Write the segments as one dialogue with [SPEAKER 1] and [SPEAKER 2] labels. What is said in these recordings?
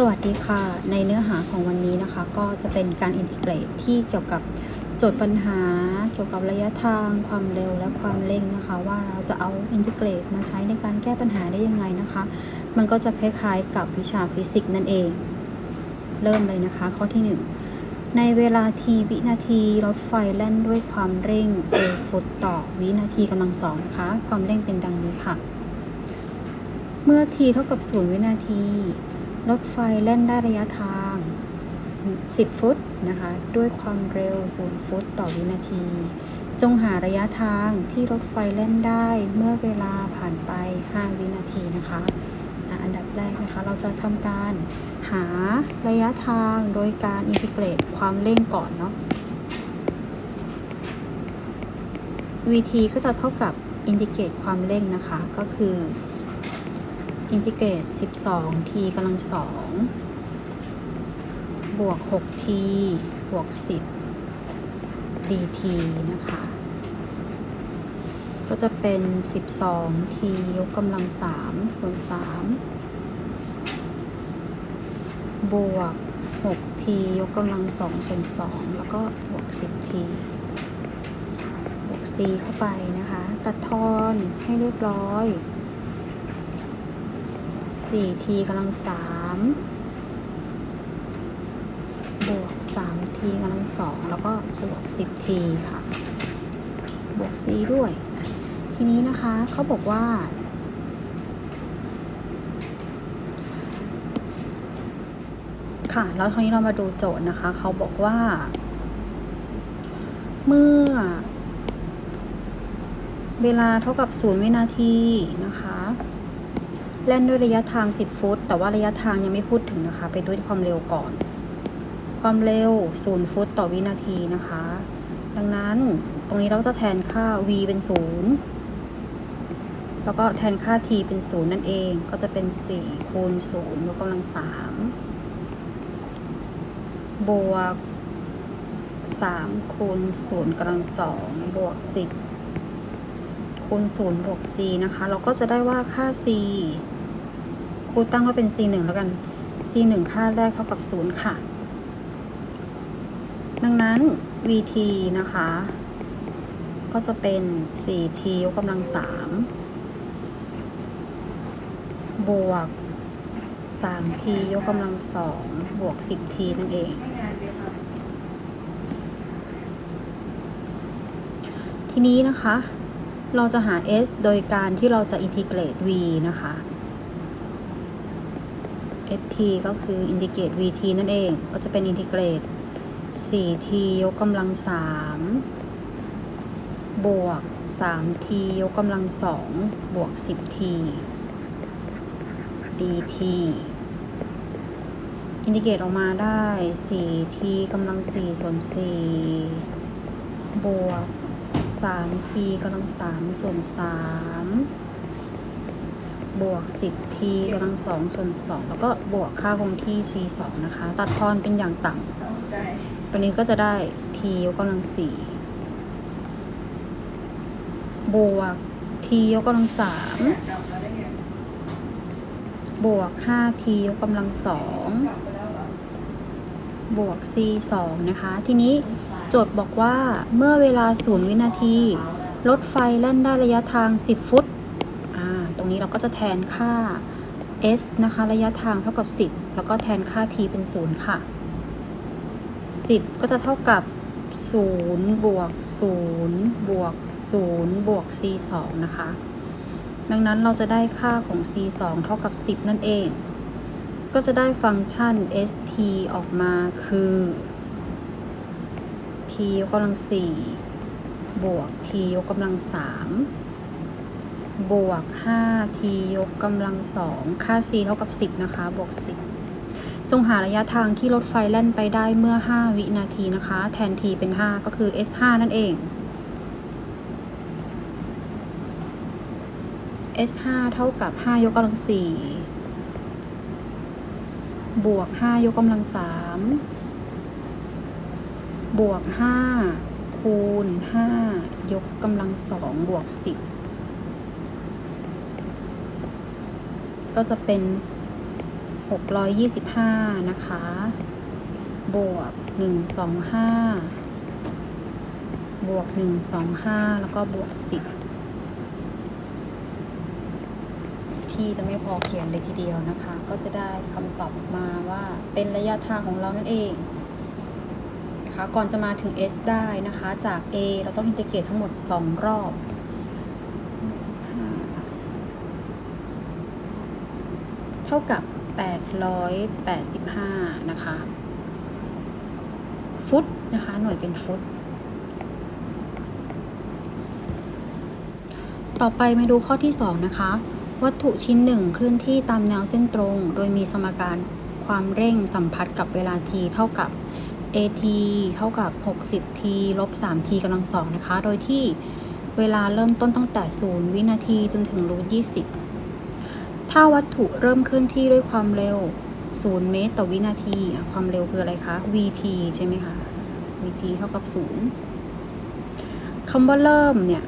[SPEAKER 1] สวัสดีค่ะ ในเนื้อหาของวันนี้นะคะ ก็จะเป็นการอินทิเกรตที่เกี่ยวกับโจทย์ปัญหา เกี่ยวกับระยะทาง ความเร็วและความเร่งนะคะ ว่าเราจะเอาอินทิเกรตมาใช้ในการแก้ปัญหาได้ยังไงนะคะ มันก็จะคล้ายๆ กับวิชาฟิสิกส์นั่นเอง เริ่มเลยนะคะ ข้อที่ 1 ในเวลา t วินาทีรถไฟแล่นด้วยความเร่ง a ฟุตต่อวินาทีกำลังสองนะคะ ความเร่งเป็นดังนี้ค่ะ เมื่อ t เท่ากับ0วินาที รถไฟแล่นได้ระยะทาง 10 ฟุตนะคะ ด้วยความเร็ว 0 ฟุตต่อวินาที จงหาระยะทางที่รถไฟเล่นได้เมื่อเวลาผ่านไป 5 วินาทีนะคะอะอันดับแรกนะคะ เราจะทำการหาระยะทางโดยการอินทิเกรตความเร่งก่อนเนาะ vt ก็จะเท่ากับอินทิเกรตความเร่งนะคะ ก็คือ อินทิเกรต 12 t กำลังสองบวก 6 t บวก 10 dt นะคะ ก็จะเป็น 12 t ยกกำลัง 3 ส่วน 3 บวก 6 t ยกกำลัง 2 ส่วน 2 แล้วก็บวก 10 t บวก c เข้าไปนะคะ ตัดทอนให้เรียบร้อย 4 t กำลัง3บวก 3 t กำลัง2แล้วก็บวก 10 t ค่ะ บวก c ด้วย ทีนี้นะคะเขาบอกว่า ค่ะ แล้วทีนี้เรามาดูโจทย์นะคะ เขาบอกว่า เมื่อ เวลาเท่ากับ 0 วินาทีนะคะ เล่นด้วยระยะทาง 10 ฟุต แต่ว่าระยะทางยังไม่พูดถึงนะคะ ไปด้วยความเร็วก่อน ความเร็ว 0 ฟุตต่อวินาทีนะคะ ดังนั้นตรงนี้เราจะแทนค่า v เป็น 0 แล้วก็แทนค่า t เป็น 0 นั่นเอง ก็จะเป็น 4 คูณ 0ยกกำลัง 3 บวก 3 คูณ 0กำลัง 2 บวก 10คูณ0บวก c นะคะ เราก็จะได้ว่าค่า c รูตั้งว่าเป็น c 1 แล้วกัน c 1 ค่าแรกเท่ากับ 0 ค่ะ ดังนั้น vt นะคะ ก็จะเป็น 4t ยกกำลัง 3 บวก 3t ยกกำลัง 2 บวก 10t นั่นเอง ทีนี้นะคะ เราจะหา s โดยการที่เราจะอินทิเกรต v นะคะ ft ก็คืออินทิเกรต vt นั่นเอง ก็จะเป็นอินทิเกรต 4t ยกกำลัง 3 บวก 3t ยกกำลัง 2 บวก 10t dt อินทิเกรตออกมาได้ 4t กำลัง 4 ส่วน 4 บวก 3t กำลัง 3 ส่วน 3 บวก 10t กำลัง2ส่วน2แล้วก็บวกค่าคงที่ c 2นะคะ ตัดทอนเป็นอย่างต่ำตัวนี้ก็จะได้ t ยกกำลัง4บวก t ยกกำลัง3บวก 5t ยกกำลัง2บวก c 2นะคะ ทีนี้โจทย์บอกว่าเมื่อเวลา 0 วินาที รถไฟแล่นได้ระยะทาง 10 ฟุตอ่าต รงนี้เราก็จะแทนค่า s นะคะ ระยะทางเท่ากับ 10 แล้วก็แทนค่า t เป็น 0 ค่ะ 10 ก็จะเท่ากับ 0 บวก 0 บวก 0 บวก c 2นะคะ ดังนั้นเราจะได้ค่าของ c 2เท่ากับ 10 นั่นเอง ก็จะได้ฟังก์ชัน st ออกมาคือ t ยกกำลัง 4 บวก t ยกกำลัง 3 บวก 5t ยกกำลัง2ค่า c เท่ากับ 10 นะคะ บวก 10 จงหาระยะทางที่รถไฟแล่นไปได้เมื่อ 5 วินาทีนะคะ แทน t เป็น 5 ก็คือ s 5นั่นเอง s 5เท่ากับ 5 ยกกำลัง4บวก 5 ยกกำลัง3บวก 5 คูณ 5 ยกกำลัง2บวก 10 ก็จะเป็น 625 นะคะ บวก 125 บวก 125 แล้วก็บวก 10 ที่จะไม่พอเขียนเลยทีเดียวนะคะ ก็จะได้คำตอบมาว่าเป็นระยะทางของเรานั่นเองนะคะก่อนจะมาถึง s ได้นะคะ จาก a เราต้องอินทิเกรตทั้งหมด 2 รอบ เท่ากับ 885 นะคะ ฟุตนะคะ หน่วยเป็นฟุต ต่อไปมาดูข้อที่ 2 นะคะ วัตถุชิ้นหนึ่งเคลื่อนที่ตามแนวเส้นตรง โดยมีสมการความเร่งสัมพัทธ์กับเวลา t เท่ากับ at เท่ากับ 60t ลบ 3t กำลังสองนะคะ โดยที่เวลาเริ่มต้นตั้งแต่ 0 วินาทีจนถึงรูท20 ถ้าวัตถุเริ่มเคลื่อนที่ด้วยความเร็ว 0 เมตรต่อวินาที ความเร็วคืออะไรคะ vt ใช่ไหมคะ vt เท่ากับ 0คำว่าเริ่มเนี่ย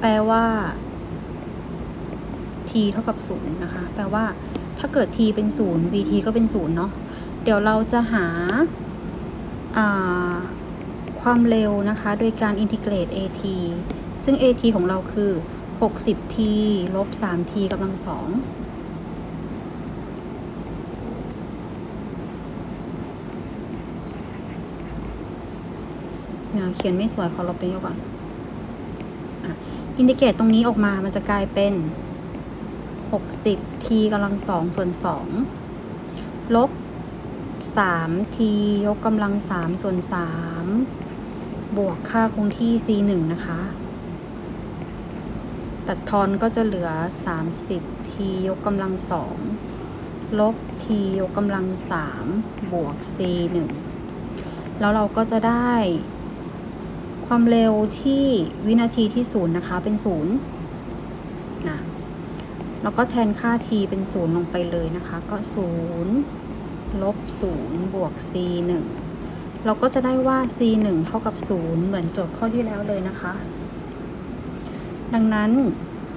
[SPEAKER 1] แปลว่า t เท่ากับ 0 นะคะ แปลว่า ถ้าเกิด t เป็น 0 vt ก็เป็น 0 เนาะ เดี๋ยวเราจะหาความเร็วนะคะ โดยการอินทิเกรต at ซึ่ง at ของเราคือ 60t ลบ 3t กำลังสองเขียนไม่สวยขอลบไปเยอะก่อนอินดิเกตตรงนี้ออกมามันจะกลายเป็น 60t กำลังสองส่วนสองลบ 3t ยกกำลังสามส่วนสามบวกค่าคงที่ c 1นะคะ ตัดทอนก็จะเหลือ 30t ยกกำลังสองลบ t ยกกำลังสามบวก c 1แล้วเราก็จะได้ ความเร็วที่วินาทีที่ศูนะคะเป็นศูนะแล้วก็แทนค่า t เป็นศูนย์ลงไปเลยนะคะ ก็ศูนย์ลบศูนย์บวก c 1เราก็จะได้ว่า c 1เท่ากับ 0 เหมือนโจทย์ข้อที่แล้วเลยนะคะ ดังนั้น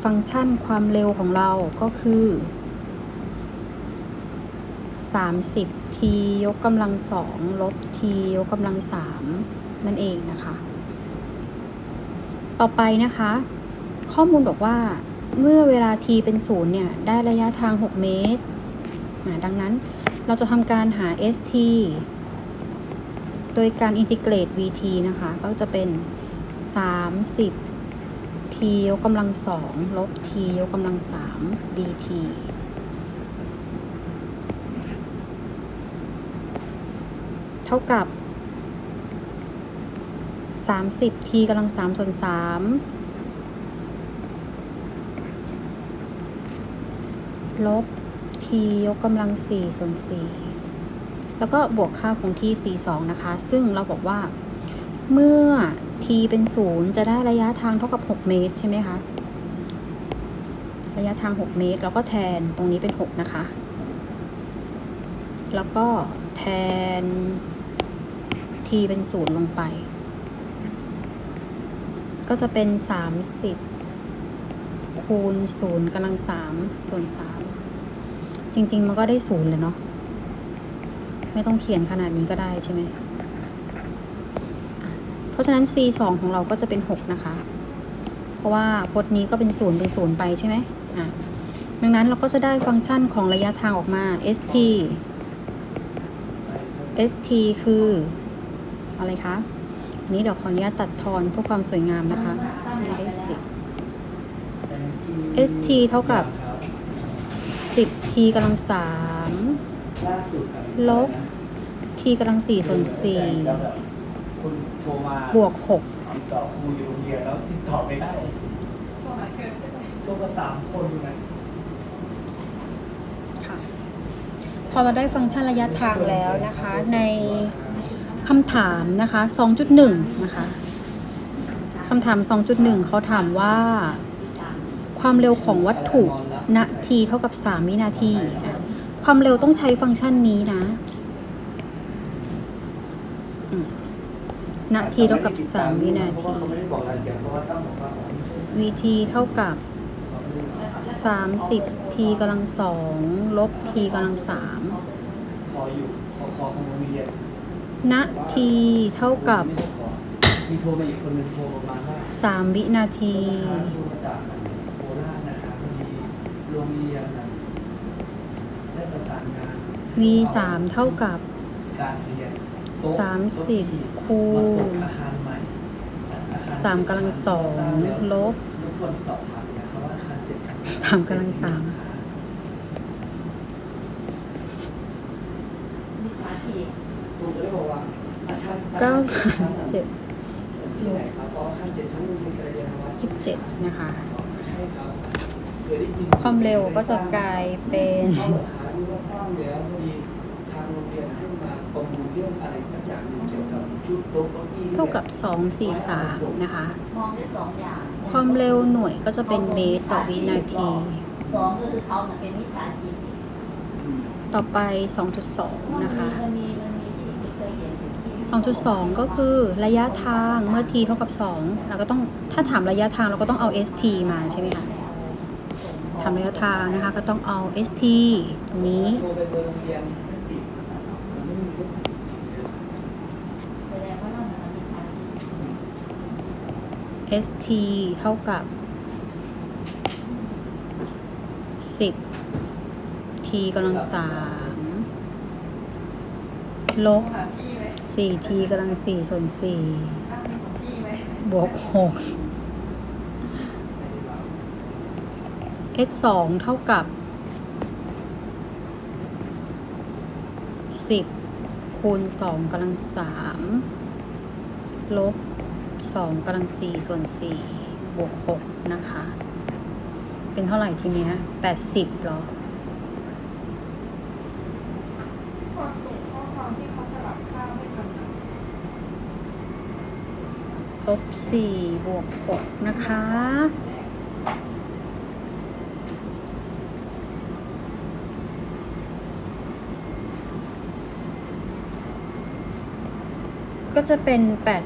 [SPEAKER 1] ฟังก์ชันความเร็วของเราก็คือ 30t ยกกำลังสองลบ t ยกกำลังสามนั่นเองนะคะ ต่อไปนะคะ ข้อมูลบอกว่าเมื่อเวลา t เป็นศูนย์เนี่ย ได้ระยะทาง 6 เมตรนะดังนั้นเราจะทำการหา st โดยการอินทิเกรต vt นะคะ ก็จะเป็น 30 ยกกำลังสองลบ t ยกกำลังสาม dt เท่ากับ 30 t กำลังสามส่วนสามลบ t ยกกำลังสี่ส่วนสี่แล้วก็บวกค่าคงที่ c 2นะคะ ซึ่งเราบอกว่าเมื่อ t เป็นศูนย์จะได้ระยะทางเท่ากับ 6 เมตรใช่ไหมคะ ระยะทาง 6 เมตร แล้วก็แทนตรงนี้เป็น 6 นะคะ แล้วก็แทน t เป็นศูนย์ลงไป ก็จะเป็น 30 คูณ 0กำลัง3ส่วน 3 จริง ๆ มันก็ได้ศูนย์เลยเนาะ ไม่ต้องเขียนขนาดนี้ก็ได้ใช่ไหม เพราะฉะนั้น c 2ของเราก็จะเป็น 6 นะคะ เพราะว่าพจน์นี้ก็เป็นศูนย์เป็นศูนย์ไปใช่ไหมอะดังนั้นเราก็จะได้ฟังก์ชันของระยะทางออกมา st st คืออะไรคะอันนี้เดี๋ยวขออนุญาตตัดทอนเพื่อความสวยงามนะคะไม่ได้สิบ st เท่ากับ 10t กำลังสามลบ t กำลังสี่ส่วนสี่
[SPEAKER 2] คุณโทรมา
[SPEAKER 1] บวกหก
[SPEAKER 2] ติดต่อครูอยู่โรงเรียนแล้วติดต่อไม่ได้โทรมาสามคนอยู่นะ
[SPEAKER 1] ค่ะ พอเราได้ฟังก์ชันระยะทางแล้วนะคะ ในคำถามนะคะ 2.1 นะคะคำถาม 2.1 เขาถามว่า ความเร็วของวัตถุณทีเท่ากับ 3 วินาทีอะความเร็วต้องใช้ฟังก์ชันนี้นะอืม ณทีเท่ากับ3วินาที
[SPEAKER 2] ว่าเขาไม่ได้บอกรายละเอีเพราะว่าตั้งบอกว่า
[SPEAKER 1] vt เท่ากับ30 t กำลังสองลบ t กำลังสาม
[SPEAKER 2] ขออยู่ขอขอของโรงเรี
[SPEAKER 1] เท่ากับ
[SPEAKER 2] มีโทรมาอีกคนนึงโทรมาว่า
[SPEAKER 1] 3วินาที
[SPEAKER 2] ลูกค้าโทรมาจากโคราชนะคะพอดีโรงเรียนได้ประสานงาน
[SPEAKER 1] v 3เท่ากับ
[SPEAKER 2] การเรียน
[SPEAKER 1] สามสิบ
[SPEAKER 2] โต๊ะที่
[SPEAKER 1] คูณ
[SPEAKER 2] มาส่งอาคารใหม่อาคาร
[SPEAKER 1] สามกำลังสอง
[SPEAKER 2] สร้าแล้ว
[SPEAKER 1] ลบ
[SPEAKER 2] รบกวนสอบถามนะครับว่าอาคารเจ็ดชั้น
[SPEAKER 1] สามกำลังสาม
[SPEAKER 3] มิจฉาชีพ
[SPEAKER 2] ผมก็เลยบอกว่าอาคาร
[SPEAKER 1] เก้า
[SPEAKER 2] อา
[SPEAKER 1] สา
[SPEAKER 2] คาร
[SPEAKER 1] มเจ็ด
[SPEAKER 2] ที่ไหนครับอ๋ออาคารเจ็ดชั้นโรงเรียนกัลยาณวัฒน์
[SPEAKER 1] ยี่สิบเจ็ดนะคะ
[SPEAKER 2] ใช่ครับเคยได้ยิน
[SPEAKER 1] ความเร็วก็จะกลายเป็น
[SPEAKER 2] เขาเหรอคะนี่ว่าฟังแล้วพอดีทางโรงเรียนให้มาประมูลเรื่องอะไรสักอย่างหนึ่งเกี่ยวกับชุดโต๊ะเก้าอี้
[SPEAKER 1] เท่ากับ 2 4 3 นะคะ
[SPEAKER 3] มองได้สองอย่าง
[SPEAKER 1] ความเร็วหน่วยก็จะเป็นเมตรต่อวินาที
[SPEAKER 3] สองก็คือเขาเนี่ยเป็นมิจฉาชีพ
[SPEAKER 2] อืม
[SPEAKER 1] ต่อไป 2.2 นะคะ
[SPEAKER 3] มันมีมันมีที่เคยเห็นอยู่ที่
[SPEAKER 1] 2.2 ก็คือระยะทางเมื่อ t เท่ากับ 2 เราก็ต้องถ้าถามระยะทางเราก็ต้องเอา st มาใช่ไหมคะถามระยะทางนะคะก็ต้องเอา st ตรงนี้
[SPEAKER 2] โทรไปเบอร์โรงเรียนไม่ติดสายมันไม่มีเรื่องติดเลย
[SPEAKER 3] แสดงว่านั่นน่ะมิจฉาชีพ
[SPEAKER 1] st เท่ากับ 10 t กำลัง3ลบ 4t กำลัง4ส่วน4บวก6 s 2เท่ากับ 10 คูณ2กำลัง3ลบ 2กำลัง4ส่วน4บวก6นะคะ เป็นเท่าไหร่ทีเนี้ย80เหรอ
[SPEAKER 4] ความสุขข้อความที่เขาสลับข้าวให้กันนะ
[SPEAKER 1] ลบ4บวก6นะคะ จะเป็น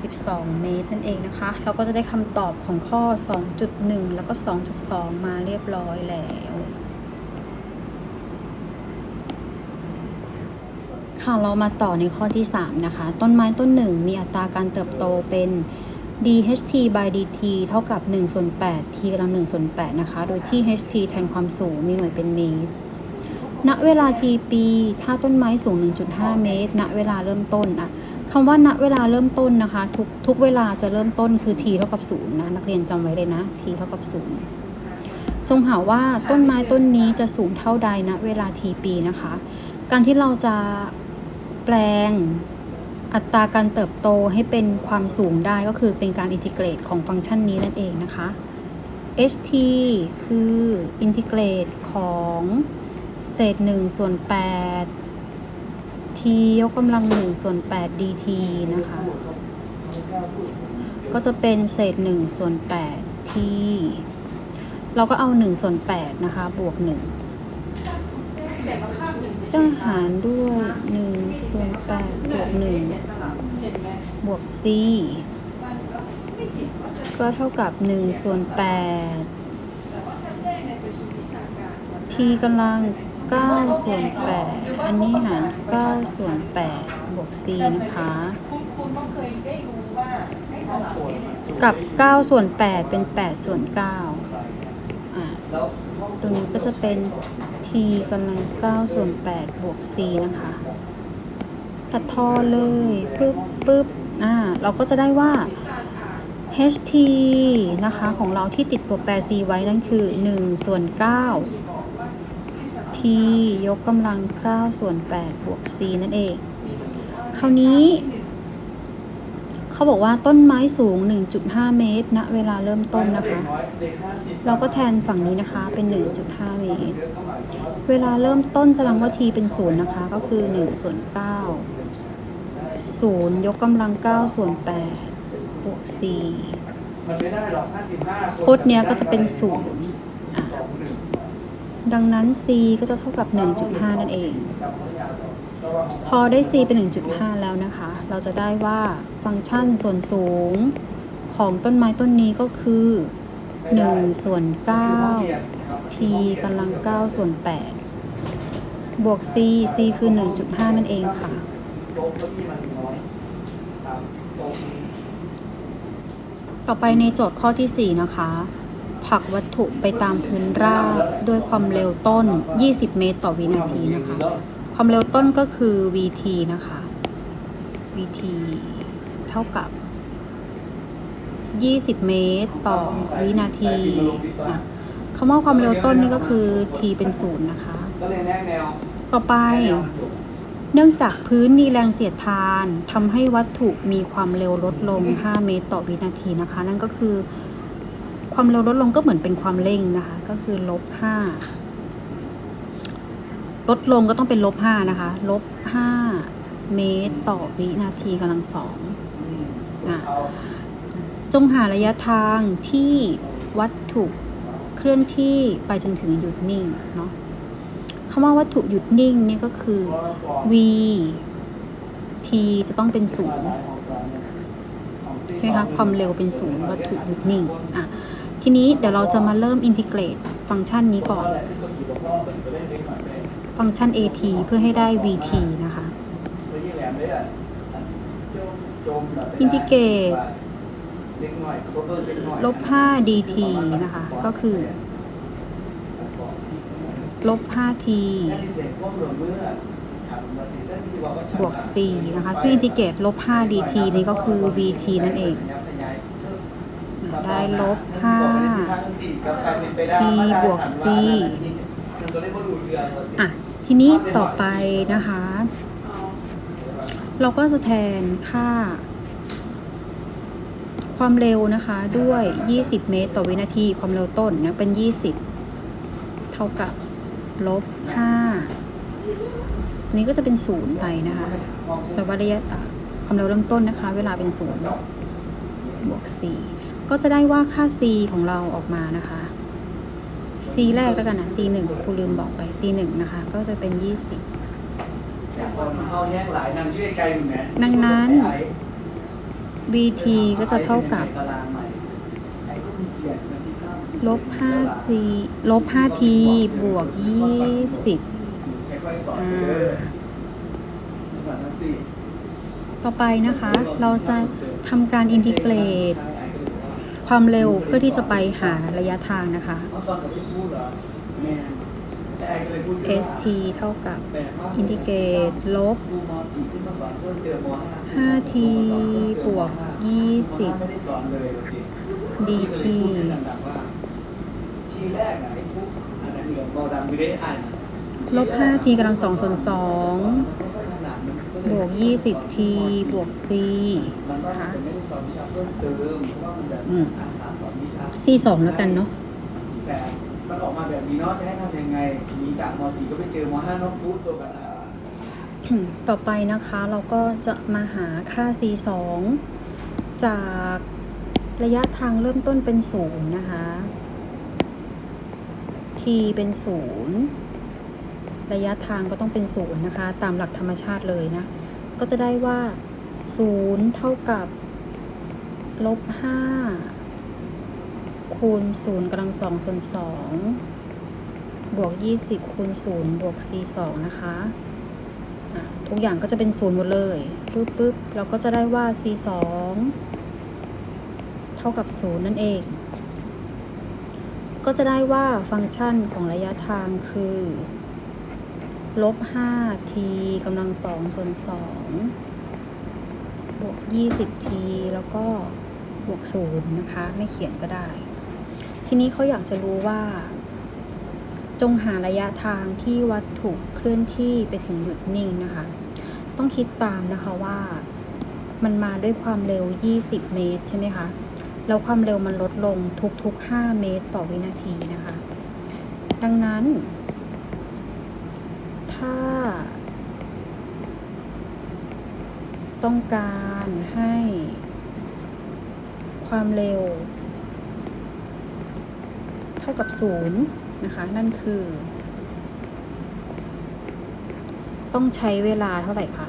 [SPEAKER 1] 82 เมตรนั่นเองนะคะ เราก็จะได้คำตอบของข้อ 2.1 แล้วก็ 2.2 มาเรียบร้อยแล้วค่ะเรามาต่อในข้อที่ 3 นะคะ ต้นไม้ต้นหนึ่งมีอัตราการเติบโตเป็น dht by dt เท่ากับ1ส่วน8 t กำลัง1ส่วน8นะคะ โดยที่ ht แทนความสูงมีหน่วยเป็นเมตร ณ เวลา t ปี ถ้าต้นไม้สูง 1.5 เมตร ณ เวลาเริ่มต้นอะ คำว่าณเวลาเริ่มต้นนะคะ ทุกทุกเวลาจะเริ่มต้นคือ t เท่ากับ0นะนักเรียนจำไว้เลยนะ t เท่ากับ0จงหาว่าต้นไม้ต้นนี้จะสูงเท่าใดณเวลา t ปีนะคะ การที่เราจะแปลงอัตราการเติบโตให้เป็นความสูงได้ก็คือเป็นการอินทิเกรตของฟังก์ชันนี้นั่นเองนะคะ ht คืออินทิเกรตของเศษ1ส่วน8 t ยกกำลัง1ส่วน8 dt นะคะ ก็จะเป็นเศษ1ส่วน8 t เราก็เอา 1 ส่วน 8 นะคะ บวก1
[SPEAKER 4] แต่มาข้ามหนึ่ง
[SPEAKER 1] จะหารด้วย 1 ส่วน 8 บวก
[SPEAKER 4] สลับเห็นไหม
[SPEAKER 1] 1บวก c
[SPEAKER 4] มันก็ไม่เห็นว่าจะ
[SPEAKER 1] ก็เท่ากับ 1 ส่วน8
[SPEAKER 4] แต่ว่าถ้าแจ้ง ในประชุมวิชาการมัน
[SPEAKER 1] t กำลัง9ส่วน8อันนี้หาร9ส่วน8บวก c นะคะ
[SPEAKER 4] คุณคุณต้องเคยได้รู้ว่าให้สลับเกั
[SPEAKER 1] บ9ส่วน8เป็น8ส่วน9อะ
[SPEAKER 2] แล้วห้อ
[SPEAKER 1] ตรงนี้ก็จะเป็น t กำลัง9ส่วน8บวก c นะคะ ตัดทอเลยปึ๊บปึ๊บอ่าเราก็จะได้ว่า ht นะคะ ของเราที่ติดตัวแปร c ไว้นั่นคือ 1 ส่วน 9 t ยกกำลัง 9 ส่วน 8 บวก c นั่นเอง คราวนี้ เขาบอกว่าต้นไม้สูง 1.5 เมตรณเวลาเริ่มต้นนะคะ เราก็แทนฝั่งนี้นะคะเป็น 1.5 เมตร เวลาเริ่มต้นแสดงว่า t เป็นศูนย์นะคะ ก็คือ 1 ส่วน 9 0 ยกกำลัง 9 ส่วน 8 บวก4
[SPEAKER 2] มันไม่ได้หรอก55
[SPEAKER 1] พจน์เนี้ยก็จะเป็นศูนย์ ดังนั้น c ก็จะเท่ากับ 1.5 นั่นเอง พอได้ c เป็น 1.5 แล้วนะคะ เราจะได้ว่าฟังก์ชันส่วนสูงของต้นไม้ต้นนี้ก็คือ 1 ส่วน 9 t กำลัง 9 ส่วน 8 บวก c c คือ 1.5 นั่นเองค่ะ
[SPEAKER 2] โต๊ะเก้าอี้มันน้อยสามสิบโต๊ะ
[SPEAKER 1] ต่อไปในโจทย์ข้อที่ 4 นะคะ ผลักวัตถุไปตามพื้นราบด้วยความเร็วต้น 20 เมตรต่อวินาทีนะคะ ความเร็วต้นก็คือ vt นะคะ vt เท่ากับ 20 เมตรต่อวินาทีคำว่าความเร็วต้นนี่ก็คือ t เป็นศูนย์นะคะ ต่อไป เนื่องจากพื้นมีแรงเสียดทานทำให้วัตถุมีความเร็วลดลง 5 เมตรต่อวินาทีนะคะ นั่นก็คือ ความเร็วลดลงก็เหมือนเป็นความเร่งนะคะ ก็คือลบ5ลดลงก็ต้องเป็นลบ5นะคะลบ5เมตรต่อวินาทีกำลังสอง
[SPEAKER 2] อืม
[SPEAKER 1] อะจงหาระยะทางที่วัตถุเคลื่อนที่ไปจนถึงหยุดนิ่งเนาะคำว่าวัตถุหยุดนิ่งนี่ก็คือ v t จะต้องเป็นศูนย์ใช่ไหมคะความเร็วเป็นศูนย์วัตถุหยุดนิ่งอะ ทีนี้เดี๋ยวเราจะมาเริ่มอินทิเกรตฟังก์ชันนี้ก่อน ฟังก์ชัน at เพื่อให้ได้ vt นะคะ อินทิเกรตลบ 5 dt นะคะ ก็คือ ลบ 5t บวก c นะคะ ซึ่งอินทิเกรตลบ 5 dt นี้ก็คือ vt นั่นเอง ได้ลบ5 t บวก c อะ ทีนี้ต่อไปนะคะ เราก็จะแทนค่า ความเร็วนะคะด้วย 20 เมตรต่อวินาที ความเร็วต้นนะเป็น 20 เท่ากับลบ5นี้ก็จะเป็นศูนย์ไปนะคะแปลว่าระยะอะความเร็วเริ่มต้นนะคะ เวลาเป็นศูนย์บวก 4 ก็จะได้ว่าค่า c ของเราออกมานะคะ c แรกแล้วกันนะ c 1ครูลืมบอกไป c 1นะคะ ก็จะเป็น 20 ดังนั้น vt ก็จะเท่ากับลบ 5t ลบ 5t บวก 20 ต่อไปนะคะ เราจะทำการอินทิเกรต ความเร็วเพื่อที่จะไปหาระยะทางนะคะ st เท่ากับอินทิเกรตลบ 5t บวก 20 dt
[SPEAKER 2] ลบาดำไม่ได้อ่าน
[SPEAKER 1] ลบ 5t กำลัง2ส่วน2 บวก 20t บวก c
[SPEAKER 2] มันก็
[SPEAKER 1] นะคะ
[SPEAKER 2] จะไม่ได้สอนวิชาเพิ่มเติมเพราะว่ามันจะ
[SPEAKER 1] อืม
[SPEAKER 2] อาสาสอนวิชา
[SPEAKER 1] c 2แล้วกันเนาะ
[SPEAKER 2] แต่มันออกมาแบบนี้เนาะจะให้ทำยังไงหนีจากม .4 ก็ไปเจอม .5 น้องปุ๊บตัวกันอะ
[SPEAKER 1] ต่อไปนะคะเราก็จะมาหาค่า c 2จากระยะทางเริ่มต้นเป็นศูนย์นะคะ t เป็นศูนย์ระยะทางก็ต้องเป็นศูนย์นะคะ ตามหลักธรรมชาติเลยนะ ก็จะได้ว่าศูนย์เท่ากับลบห้าคูณศูนย์กำลังสองส่วนสองบวกยี่สิบคูณศูนย์บวก c สองนะคะอะทุกอย่างก็จะเป็นศูนย์หมดเลยปึ๊บปึ๊บเราก็จะได้ว่า c สองเท่ากับศูนย์นั่นเอง ก็จะได้ว่าฟังก์ชันของระยะทางคือ ลบ 5t กำลังสองส่วนสองบวก 20t แล้วก็บวกศูนย์นะคะ ไม่เขียนก็ได้ ทีนี้เขาอยากจะรู้ว่า จงหาระยะทางที่วัตถุเคลื่อนที่ไปถึงหยุดนิ่งนะคะ ต้องคิดตามนะคะว่ามันมาด้วยความเร็ว 20 เมตร ใช่ไหมคะ แล้วความเร็วมันลดลงทุกๆ 5 เมตรต่อวินาทีนะคะ ดังนั้น ถ้า ต้องการให้ ความเร็ว เท่ากับศูนย์นะคะ นั่นคือ ต้องใช้เวลาเท่าไหร่คะ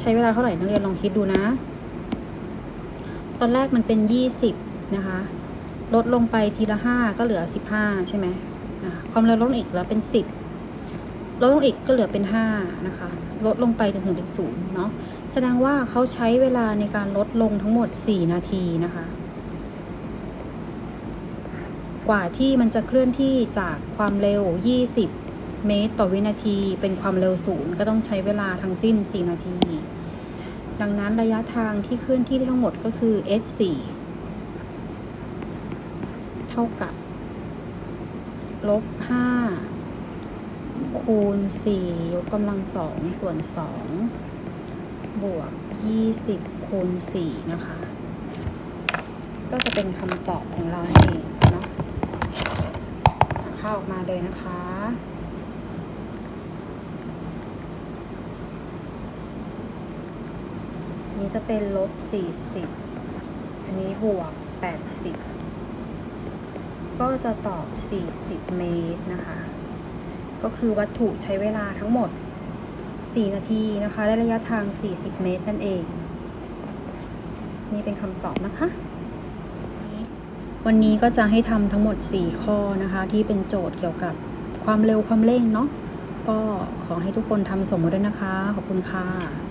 [SPEAKER 1] ใช้เวลาเท่าไหร่นักเรียนลองคิดดูนะ ตอนแรกมันเป็น 20 นะคะ ลดลงไปทีละ 5 ก็เหลือ 15 ใช่ไหมความเร็วลดลงอีกเหลือเป็น 10 ลดลงอีกก็เหลือเป็น 5 นะคะ ลดลงไปจนถึงเป็น0เนาะแสดงว่าเขาใช้เวลาในการลดลงทั้งหมด 4 นาทีนะคะ กว่าที่มันจะเคลื่อนที่จากความเร็ว 20 เมตรต่อวินาที เป็นความเร็วศูนย์ก็ต้องใช้เวลาทั้งสิ้น 4 นาที ดังนั้นระยะทางที่เคลื่อนที่ได้ทั้งหมดก็คือ h4 ท่ากับลบ5คูณ4ยกกำลัง2ส่วน2บวก20คูณ4นะคะ ก็จะเป็นคำตอบของเราเองเนาะเข้าออกมาเลยนะคะนี้จะเป็นลบ 40 อันนี้บวก 80 ก็จะตอบ 40 เมตรนะคะ ก็คือวัตถุใช้เวลาทั้งหมด 4 นาทีนะคะ ได้ระยะทาง 40 เมตรนั่นเอง นี่เป็นคำตอบนะคะ วันนี้ก็จะให้ทำทั้งหมด 4 ข้อนะคะ ที่เป็นโจทย์เกี่ยวกับความเร็วความเร่งเนาะ ก็ขอให้ทุกคนทำสมมติด้วยนะคะ ขอบคุณค่ะ